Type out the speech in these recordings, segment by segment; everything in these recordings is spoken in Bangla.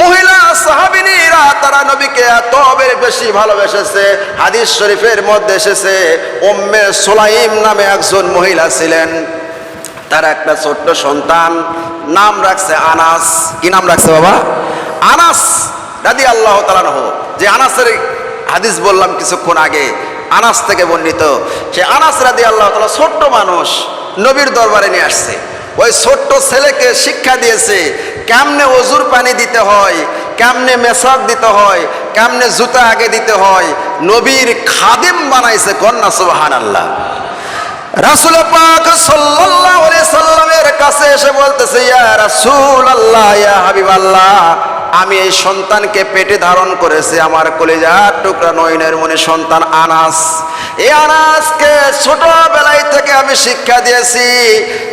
মহিলা সাহাবিনীরা, তারা নবীকে এত বেশি ভালোবেসেছে, হাদিস শরীফের মধ্যে এসেছে, উম্মে সোলাইম নামে একজন মহিলা ছিলেন। তার একটা ছোট্ট সন্তান, নাম রাখছে আনাস। কি নাম রাখছে বাবা? আনাস দাদি আল্লাহ তালানহ যে আনাসের হাদিস বললাম কিছুক্ষণ আগে, আনাস থেকে বর্ণিত। সে আনাস রাদি আল্লাহ তালা ছোট্ট মানুষ, নবীর দরবারে নিয়ে আসছে। ওই ছোট্ট ছেলেকে শিক্ষা দিয়েছে কেমনে অজুর পানি দিতে হয়, কেমনে মেসাক দিতে হয়, কেমনে জুতা আগে দিতে হয়, নবীর খাদিম বানাইছে কন্যা সুবাহান আল্লাহ রাসুল কাছে এসে বলতেছে, ইয়া রাসূল আল্লাহ ইয়া হাবিব আল্লাহ আমি এই সন্তানকে পেটে ধারণ করেছি, আমার কলিজার টুকরা নয়নের মনে সন্তান আনাস। এই আনাসকে ছোটবেলায় থেকে আমি শিক্ষা দিয়েছি,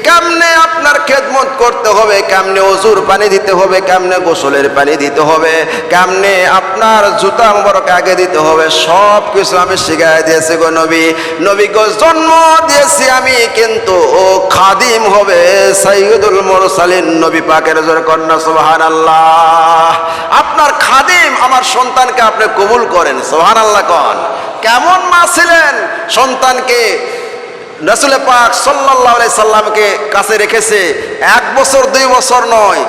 কেমনে আপনার খেদমত করতে হবে, কেমনে অজুর পানি দিতে হবে, কেমনে গোসলের পানি দিতে হবে, কেমনে আপনার জুতা মোবারক আগে দিতে হবে সব কিছু আমি শিখাই দিয়েছি গো নবী। নবীকে জন্ম দিয়েছি আমি কিন্তু ও খাদিম হবে সাইয়দুল মুরসালিন, নবী পাকের জোরে কন্যা সুবহান আল্লাহ আপনার খাদিম আমার সন্তানকে আপনি কবুল করেন সুবহান আল্লাহ কন। কেমন মা ছিলেন? সন্তানকে রসুল পাক সাল্লাহ সাল্লামকে কাছে রেখেছে, এক বছর, দুই বছর নয়,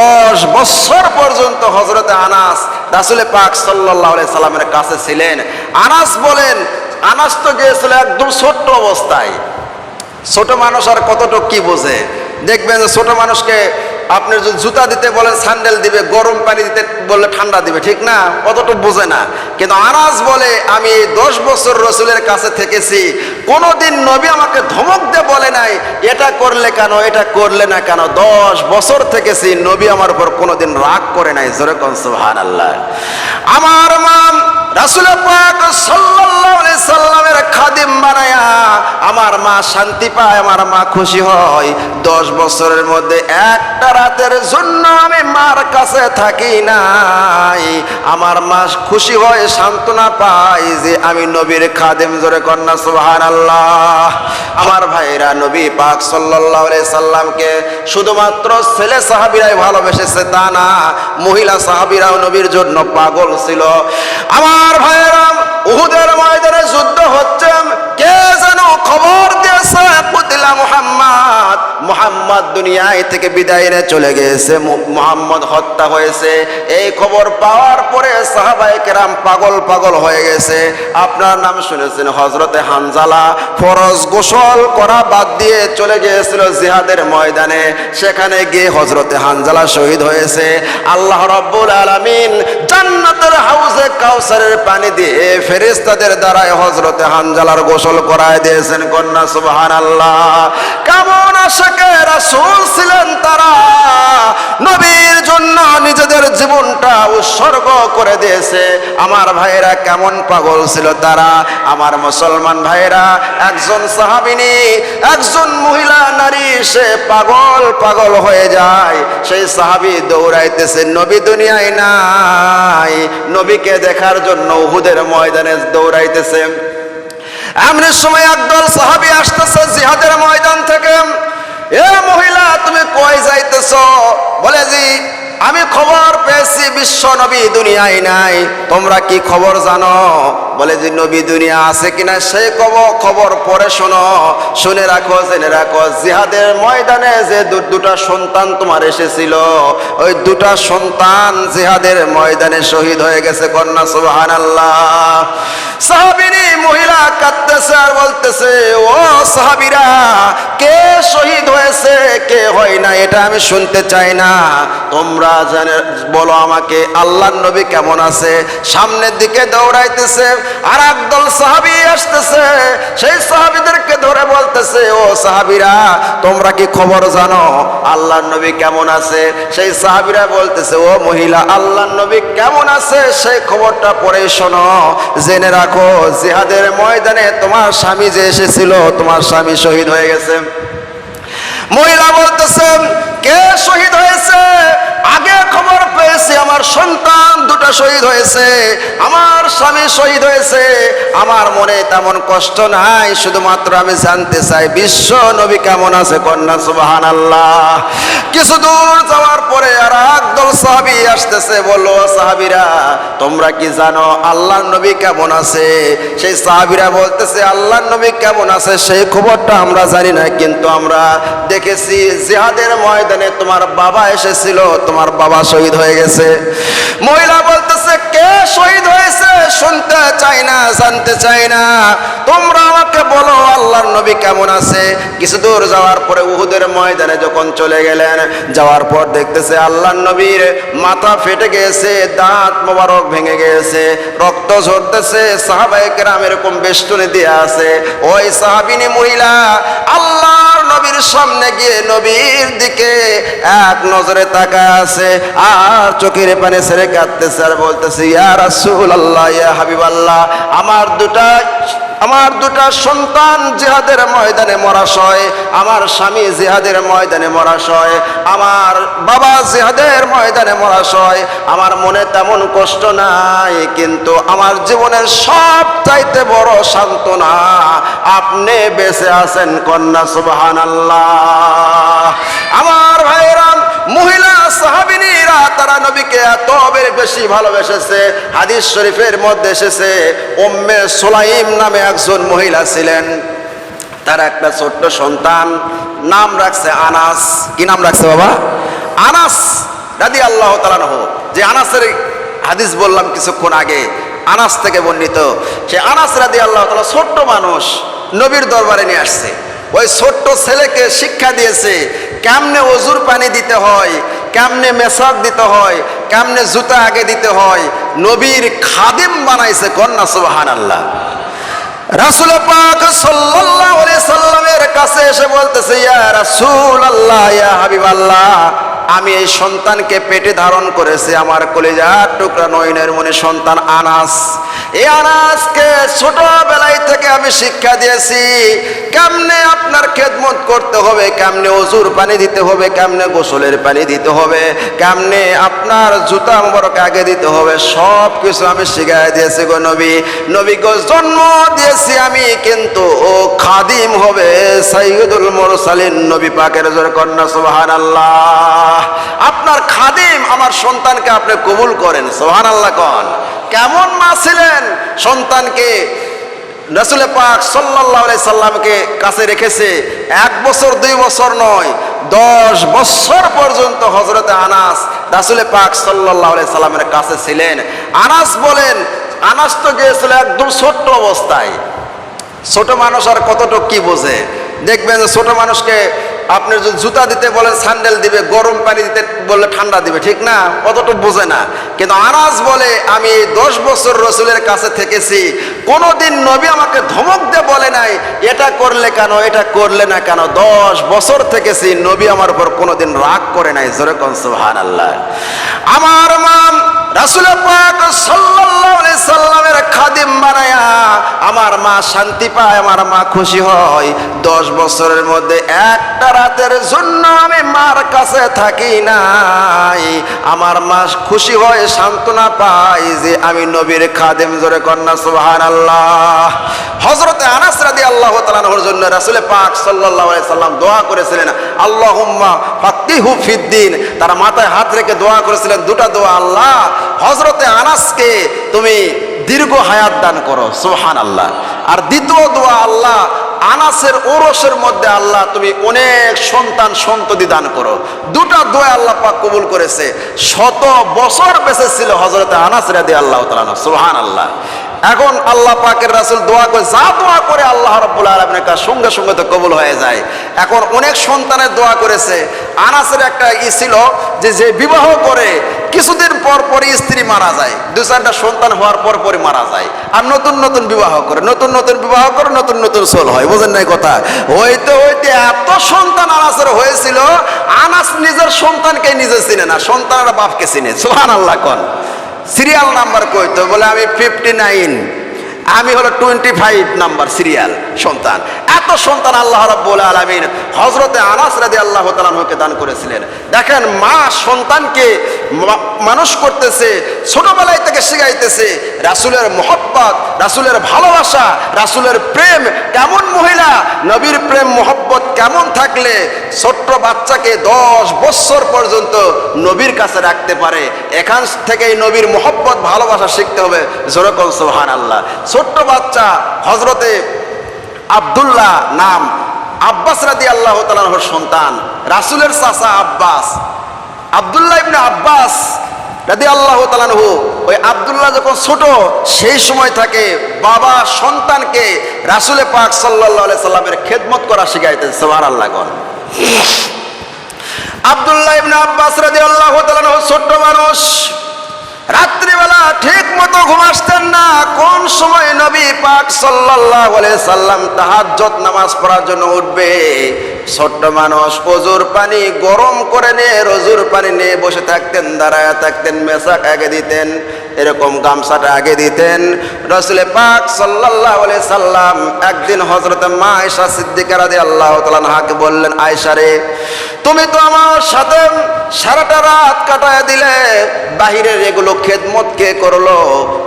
দশ বছর পর্যন্ত হজরতে আনাস রাসুল পাক সাল্লাহ সাল্লামের কাছে ছিলেন। আনাস বলেন, আনাস তো গিয়েছিল একদম ছোট্ট অবস্থায়। ছোট মানুষ আর কতটুক কি বোঝে? দেখবেন যে ছোট মানুষকে আপনি যদি জুতা দিতে বলেন, স্যান্ডেল দিবে, গরম পানি দিতে বললে ঠান্ডা দিবে, ঠিক না? অতটুকু বোঝে না। কিন্তু আনাজ বলে, আমি দশ বছর রসুলের কাছে থেকেছি। কোনোদিন নবী আমাকে ধমক দিয়ে বলে নাই, এটা করলে কেন, এটা করলে না কেন? দশ বছর থেকেছি নবী আমার উপর কোনোদিন রাগ করে নাই। যেরকম সুহান আল্লাহ আমার মাম আমার মা শান্তি পায়, আমার মা খুশি হয়। দশ বছরের মধ্যে একটা রাতের জন্য আমি মার কাছে থাকি নাই। আমার মা খুশি হয়, সান্ত্বনা পাই যে আমি নবীর খাদিম জোরে কন্যা আল্লাহ আমার ভাইরা নবী পাক সাল্লাল্লাহু সাল্লামকে শুধুমাত্র ছেলে সাহাবীরাই ভালোবেসেছে, তা না, মহিলা সাহাবীরাও নবীর জন্য পাগল ছিল। আমার ভাইরা উহুদের ময়দানে যুদ্ধ হচ্ছে। দুনিয়ায় থেকে বিদায় নিয়ে চলে গেছে। মুহাম্মদ হত্যা হয়েছে। এই খবর পাওয়ার পরে সাহাবাই কেরাম পাগল পাগল হয়ে গেছে। আপনার নাম শুনেছেন হজরতে হানজালা। ফরজ গোসল করা বাদ দিয়ে চলে গিয়েছিল জিহাদের ময়দানে। সেখানে গিয়ে হজরতে হানজালা শহীদ হয়েছে। আল্লাহ রব্বুল আলামিন জান্নাতের হাউসে কাউসারের পানি দিয়ে ফেরেশতাদের দ্বারাই হজরতে হানজালার গোসল করায় দিয়েছেন। কন্যা সুবহান আল্লাহ কেমন আশাকে রাসূল? ছিলেন তারা। নবীর জন্য নিজেদের জীবনটা উৎসর্গ করে দিয়েছে। আমার ভাইয়েরা কেমন পাগল ছিল তারা। আমার মুসলমান ভাইয়েরা, একজন সাহাবিনী, একজন মহিলা, নারী, সে পাগল পাগল হয়ে যায়। সেই সাহাবি দৌড়াইতেছে, নবী দুনিয়ায় নাই। নবীকে দেখার জন্য উহুদের ময়দানে দৌড়াইতেছে। এমনি সময় একদল সাহাবি আসতেছে জিহাদের ময়দান থেকে। মহিলা, তুমি কয় যাইতেছ? বলে জি, আমি খবর পেয়েছি, বিশ্ব নবী দুনিয়ায় নাই। তোমরা কি খবর জানো? বলে যে, নবী দুনিয়া আছে কিনা সে খবর খবর পরে শোনো। শুনে রাখো, জেনে রাখো, জিহাদের ময়দানে যে দুটা সন্তান তোমার এসেছিল, ওই দুটা সন্তান জিহাদের ময়দানে শহীদ হয়ে গেছে, কন্যা সুবহান আল্লাহ সাহাবিনী, মহিলা কাঁদতেছে আর বলতেছে, ও সাহাবিরা, কে শহীদ হয়েছে, কে হয় না, এটা আমি শুনতে চাই না। তোমরা জানে, বলো আমাকে আল্লাহ নবী কেমন আছে? সামনের দিকে দৌড়াইতেছে আর একদল সাহাবি আসতেছে, সেই সাহাবিদেরকে ধরে বলতেছে, ও সাহাবিরা, তোমরা কি খবর জানো? আল্লাহ নবী কেমন আছে? সেই সাহাবিরা বলতেছে, ও মহিলা আল্লাহ নবী কেমন আছে? সেই খবরটা পরে শোনো, জেনে রাখো, জিহাদের ময়দানে তোমার স্বামী যে এসেছিল, তোমার স্বামী শহীদ হয়ে গেছে। মহিলা বলতেছে কে শহীদ হয়েছে? আগে খবর পেয়েছি, আমার সন্তান দুটা শহীদ হয়েছে। আমার স্বামী শহীদ হয়েছে। আমার মনে তেমন কষ্ট নাই, শুধুমাত্র আমি জানতে চাই, বিশ্ব নবী কেমন আছে কন্যা সুবাহান আল্লাহ কিছু দূর যাওয়ার পরে আর একদল সাহাবি আসতেছে, বলল সাহাবিরা, তোমরা কি জানো আল্লাহ নবী কেমন আছে? সেই সাহাবিরা বলতেছে আল্লাহ নবী কেমন আছে? সেই খবরটা আমরা জানি না, কিন্তু আমরা দেখেছি জিহাদের ময়দানে তোমার বাবা এসেছিল, তোমার বাবা শহীদ হয়ে গেছে। মহিলা বলতেছে, কে শহীদ হয়েছে? শুনতে চাই না, জানতে চাই না। তোমরা আমাকে বলো, আল্লাহর নবী কেমন আছে? কিছু দূর যাওয়ার পরে উহুদের ময়দানে যখন চলে গেলেন, যাওয়ার পর দেখতেছে আল্লাহর নবীর মাথা ফেটে গেছে, দাঁত মোবারক ভেঙে গেছে, রক্ত ঝরতেছে, সাহাবায়ে কেরাম এরকম বেষ্টনী দিয়ে আছে। ওই সাহাবিনী মহিলা আল্লাহর নবীর সামনে গিয়ে নবীর দিকে এক নজরে তাকা আছে আর চোখের পানে সেরে কাঁদতেছে আর বলতেছে, ইয়া রাসুল আল্লাহ ইয়া হাবিব আল্লাহ আমার দুটা আমার দুটা সন্তান জেহাদের ময়দানে মরাশয় আমার স্বামী জেহাদের ময়দানে মরাশয় আমার বাবা জেহাদের ময়দানে মরাশয় আমার মনে তেমন কষ্ট নাই, কিন্তু আমার জীবনের সব চাইতে বড় সান্ত্বনা, আপনি বেঁচে আছেন কন্যা সুবহান আমার নবীকে এত বেশি ভালোবেসেছে, হাদিস শরীফের মধ্যে এসেছে, উম্মে সোলাইম নামে একজন মহিলা ছিলেন। তার একটা ছোট্ট সন্তান, নাম রাখছে আনাস। কি নাম রাখছে বাবা? আনাস দাদি আল্লাহ তালানহ যে আনাসের হাদিস বললাম কিছুক্ষণ আগে, আনাস থেকে বর্ণিত। সে আনাস রাদি আল্লাহ তালা ছোট্ট মানুষ, নবীর দরবারে নিয়ে আসছে। ওই ছোট্ট ছেলেকে শিক্ষা দিয়েছে, কেমনে অজুর পানি দিতে হয় কেমনে মেসাক দিতে হয়, কেমনে জুতা আগে দিতে হয়, নবীর খাদিম বানাইছে কন্যা সুবাহান আল্লাহ রাসুল পাক কাছে এসে বলতেছে, ইয়া রাসূল আল্লাহ ইয়া হাবিব আল্লাহ আমি এই সন্তানকে পেটে ধারণ করেছি, আমার কলিজার টুকরা নয়নের মনে সন্তান আনাস। এই আনাসকে ছোটবেলায় থেকে আমি শিক্ষা দিয়েছি, কেমনে আপনার খেদমত করতে হবে, কেমনে অজুর পানি দিতে হবে, কেমনে গোসলের পানি দিতে হবে, কেমনে আপনার জুতা মোবারক আগে দিতে হবে সব কিছু আমি শিখাই দিয়েছি গো নবী। নবী নবীকে জন্ম দিয়েছি আমি কিন্তু ও খাদিম হবে সাইয়দুল মুরসালিন, নবী পাকের জোর কন্যা সুবহান আল্লাহ আপনার খাদিম আমার সন্তানকে আপনি কবুল করেন সোহান আল্লাহ কন। কেমন মা ছিলেন? সন্তানকে রসুল পাক সাল্লাহ সাল্লামকে কাছে রেখেছে, এক বছর, দুই বছর নয়, দশ বছর পর্যন্ত হজরতে আনাস রাসুল পাক সাল্লাহ সাল্লামের কাছে ছিলেন। আনাস বলেন, আনাস তো গিয়েছিল একদম ছোট্ট অবস্থায়। ছোট মানুষ আর কতটুক কি বোঝে? দেখবেন যে ছোট মানুষকে আপনি যদি জুতা দিতে বলেন, স্যান্ডেল দিবে, গরম পানি দিতে বললে ঠান্ডা দিবে, ঠিক না? অতটুকু বোঝে না। কিন্তু আনাজ বলে, আমি দশ বছর রসুলের কাছে থেকেছি। কোনোদিন নবী আমাকে ধমক দিয়ে বলে নাই, এটা করলে কেন, এটা করলে না কেন? দশ বছর থেকেছি নবী আমার উপর কোনোদিন রাগ করে নাই। যেরকম সুহান আল্লাহ আমার মাম আমার মা শান্তি পায়, আমার মা খুশি হয়। দশ বছরের মধ্যে একটা রাতের জন্য আমি মার কাছে থাকি নাই। আমার মা খুশি হয়, সান্ত্বনা পাই যে আমি নবীর খাদিম জোরে কন্যা সুবহান আল্লাহ হজরতে আনাস রাদি আল্লাহ তালানোর জন্য রাসুলে পাক আলাইহি সাল্লাম দোয়া করেছিলেন, আল্লাহুম্মা ফাক্কিহু ফিদ্দিন তারা মাথায় হাত রেখে দোয়া করেছিলেন, দুটা দোয়া, আল্লাহ হজরতে আনাসকে তুমি দীর্ঘ হায়াত দান করো সুবহান আল্লাহ আর দ্বিতীয় দোয়া আল্লাহ, আনাসের ওরসের মধ্যে আল্লাহ তুমি অনেক সন্তান সন্ততি দান করো। দুটা দোয়া আল্লাহ পাক কবুল করেছে। শত বছর বেঁচে ছিল হজরতে আনাস রাদি আল্লাহ তালানো সুবহান আল্লাহ এখন আল্লাহ পাকের রাসুল দোয়া করে, যা দোয়া করে আল্লাহ রব্বুল আলমের কাজ সঙ্গে সঙ্গে তো কবুল হয়ে যায়। এখন অনেক সন্তানের দোয়া করেছে। আনাসের একটা ই ছিল যে যে বিবাহ করে কিছুদিন পর পরই স্ত্রী মারা যায়। দু চারটা সন্তান হওয়ার পর পরই মারা যায়। আর নতুন নতুন বিবাহ করে, নতুন নতুন বিবাহ করে, নতুন নতুন সোল হয়, বোঝেন নাই কথা? হইতে হইতে এত সন্তান আনাসের হয়েছিল, আনাস নিজের সন্তানকে নিজে চিনে না, সন্তানের বাপকে চিনে। সোহান আল্লাহ কন। সিরিয়াল নাম্বার কইতো বলে আমি ফিফটি নাইন আমি হলো টোয়েন্টি ফাইভ নাম্বার সিরিয়াল সন্তান। এত সন্তান আল্লাহ রাব্বুল আলমিন হজরতে আনাস রাজি আল্লাহ তালকে দান করেছিলেন। দেখেন মা সন্তানকে মানুষ করতেছে, ছোটবেলায় তাকে শিখাইতেছে, রাসুলের মোহব্বত রাসুলের ভালোবাসা, রাসুলের প্রেম কেমন মহিলা? নবীর প্রেম, মোহব্বত কেমন থাকলে ছোট্ট বাচ্চাকে দশ বছর পর্যন্ত নবীর কাছে রাখতে পারে? এখান থেকেই নবীর মোহব্বত, ভালোবাসা শিখতে হবে। জোরকম সোহান আল্লাহ ছোট্ট বাচ্চা হজরতে আব্দুল্লাহ নাম, আব্বাস রাদি আল্লাহ তালাহর সন্তান, রাসুলের চাচা আব্বাস। আব্দুল্লাহ ইবনে আব্বাস রাদি আল্লাহ তালানহু ওই আব্দুল্লাহ যখন ছোট, সেই সময় থাকে বাবা সন্তানকে রাসুলে পাক সাল্লাহ সাল্লামের খেদমত করা শিখাইতেন সবার আল্লাহ গণ আব্দুল্লাহ ইবনে আব্বাস তাআলা আনহু ছোট্ট মানুষ, রাত্রিবেলা ঠিক মতো ঘুম আসতেন না, কোন সময় নবী পাক আলাইহি সাল্লাম তাহাজ্জুদ নামাজ পড়ার জন্য উঠবে ছোট্ট মানুষ, অজুর পানি গরম করে নিয়ে রজুর পানি নিয়ে বসে থাকতেন, দাঁড়ায় থাকতেন মেশাক আগে দিতেন, এরকম গামছাটা আগে দিতেন। রসুলে পাক আলাইহি সাল্লাম একদিন হযরত মা আয়েশা সিদ্দিকা রাদিয়াল্লাহু তাআলা আনহাকে বললেন, আয়েশা রে, তুমি তো আমার সাথে সারাটা রাত কাটায় দিলে, বাহিরের এগুলো খেদমত কে করল?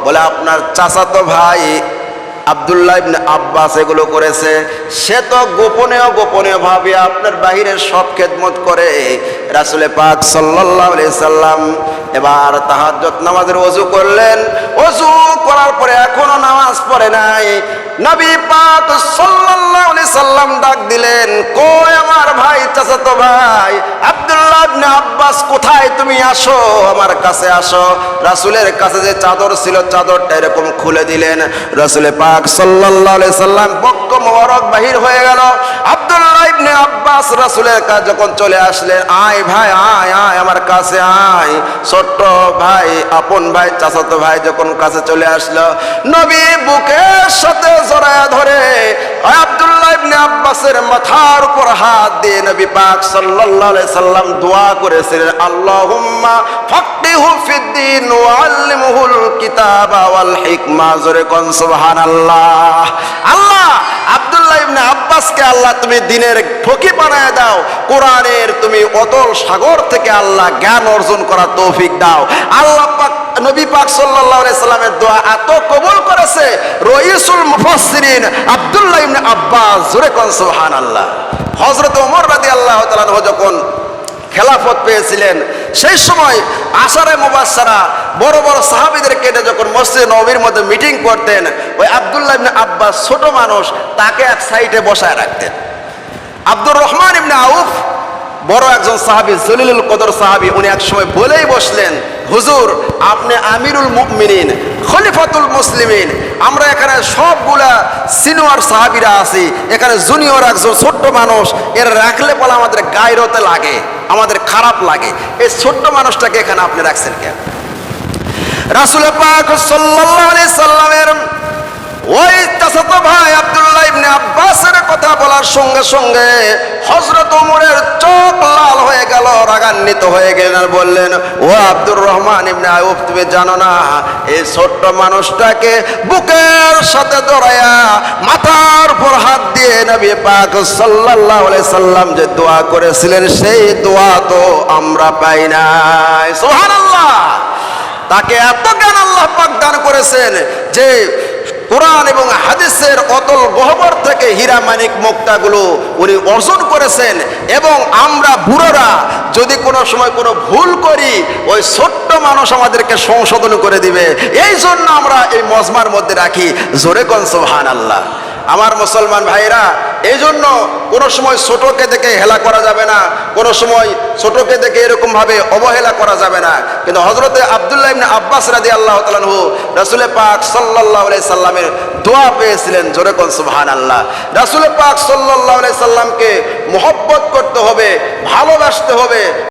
বলে, আপনার চাচাতো ভাই আব্দুল্লাহ আব্বাস এগুলো করেছে। সে তো গোপনেও গোপনীয় ভাবে আপনার বাহিরের সব খেদমত করে। রাসুলে পাক আলাইহি সাল্লাম এবার তাহাজ্জুদ নামাজের ওযু করলেন। ওযু করার পরে এখনও নামাজ পড়ে নাই। নবী পাক সাল্লাল্লাহু আলাইহি সাল্লাম ডাক দিলেন, কই আমার ভাই চাচাতো ভাই, আব্দুল্লাহ ইবনে আব্বাস কোথায়? তুমি আসো, আমার কাছে আসো। রাসূলের কাছে যে চাদর ছিল, চাদরটা এরকম খুলে দিলেন। রাসূলে পাক সাল্লাল্লাহু আলাইহি সাল্লাম বাহির হয়ে গেল। আব্দুল্লাহ ইবনে আব্বাস রাসূলের কাছে যখন চলে আসলেন, আয় ভাই, আয় আয়, আমার কাছে আয়। ছোট্ট ভাই, আপন ভাই, চাচাতো ভাই যখন কাছে চলে আসলো, নবী বুকের সাথে জড়ায় ধরে আব্দুল্লাহ ইবনে আব্বাসের মাথার উপর হাত দিয়ে নবী পাক সাল্লাল্লাহু আলাইহি সাল্লাম দোয়া করেছিলেন, আল্লাহুম্মা ফাক্কিহু ওয়াল হিকমা। জোরে কোন, সুবহানাল্লাহ। আল্লাহ, আব্দুল্লাহ ইবনে আব্বাসকে আল্লাহ তুমি দিনের ফকি বানায় দাও। কোরআনের তুমি অতল সাগর থেকে আল্লাহ জ্ঞান অর্জন করা তৌফিক দাও। আল্লাহ পাক, নবী পাক সাল্লাল্লাহু আলাইহি সাল্লামের দোয়া এত কবুল করেছে। রইসুল মুফাসসিরিন আব্দুল্লাহ ইবনে আব্বাস, জোরে কোন সুবহানাল্লাহ। হযরত ওমর রাদিয়াল্লাহু তাআলা যখন খেলাফত পেয়েছিলেন, সেই সময় আসারে মুবাসারা বড় বড় সাহাবিদের কেটে যখন মসজিদ নবীর মধ্যে মিটিং করতেন, ওই আব্দুল্লাহ ইবনে আব্বাস ছোট মানুষ, তাকে এক সাইডে বসায় রাখতেন। আব্দুর রহমান ইবনে আউফ বড় একজন সাহাবী, জলিলুল কদর সাহাবী, উনি এক সময় বলেই বসলেন, হুজুর, আপনি আমিরুল মুমিনিন, খলিফাতুল মুসলিমিন, আমরা এখানে সবগুলা সিনিয়র সাহাবীরা আছি, এখানে জুনিয়র একজন ছোট্ট মানুষ, এর রাখলে বলে আমাদের গায়রতে লাগে, আমাদের খারাপ লাগে। এই ছোট্ট মানুষটাকে এখানে আপনি রাখছেন কেন? রাসুল পাক আলাইহি সাল্লামের ওই চাচাতো ভাই আব্দুল্লাহ ইবনে কথা বলার সঙ্গে সঙ্গে হযরত ওমরের চোখ লাল হয়ে গেল, রাগান্বিত হয়ে গেলেন বললেন, ও আব্দুর রহমান ইবনে আয়ুব, তুমি জানো না, এই ছোট্ট মানুষটাকে বুকের সাথে মাথার উপর হাত দিয়ে নবী পাক আলাইহি সাল্লাম যে দোয়া করেছিলেন, সেই দোয়া তো আমরা পাই নাই। সুবহানাল্লাহ! তাকে এত জ্ঞান আল্লাহ পাক করেছেন যে কোরআন এবং হাদিসের অতল গহবর থেকে হীরা মানিক মুক্তাগুলো উনি অর্জন করেছেন এবং আমরা বুড়োরা যদি কোনো সময় কোনো ভুল করি, ওই ছোট্ট মানুষ আমাদেরকে সংশোধন করে দিবে। এই জন্য আমরা এই মজমার মধ্যে রাখি। জোরে কনসো হান আল্লাহ আমার মুসলমান ভাইরা এই জন্য কোনো সময় ছোটকে দেখে হেলা করা যাবে না, কোনো সময় ছোটকে দেখে এরকমভাবে অবহেলা করা যাবে না। কিন্তু হজরতে আবদুল্লাহ ইবনে আব্বাস রাজি আল্লাহ তালু রাসুলে পাক সাল্লাহ সাল্লামের দোয়া পেয়েছিলেন, জোরে কোন সুবহান আল্লাহ রাসুলে পাক সাল্লাহ সাল্লামকে মোহব্বত করতে হবে, ভালোবাসতে হবে।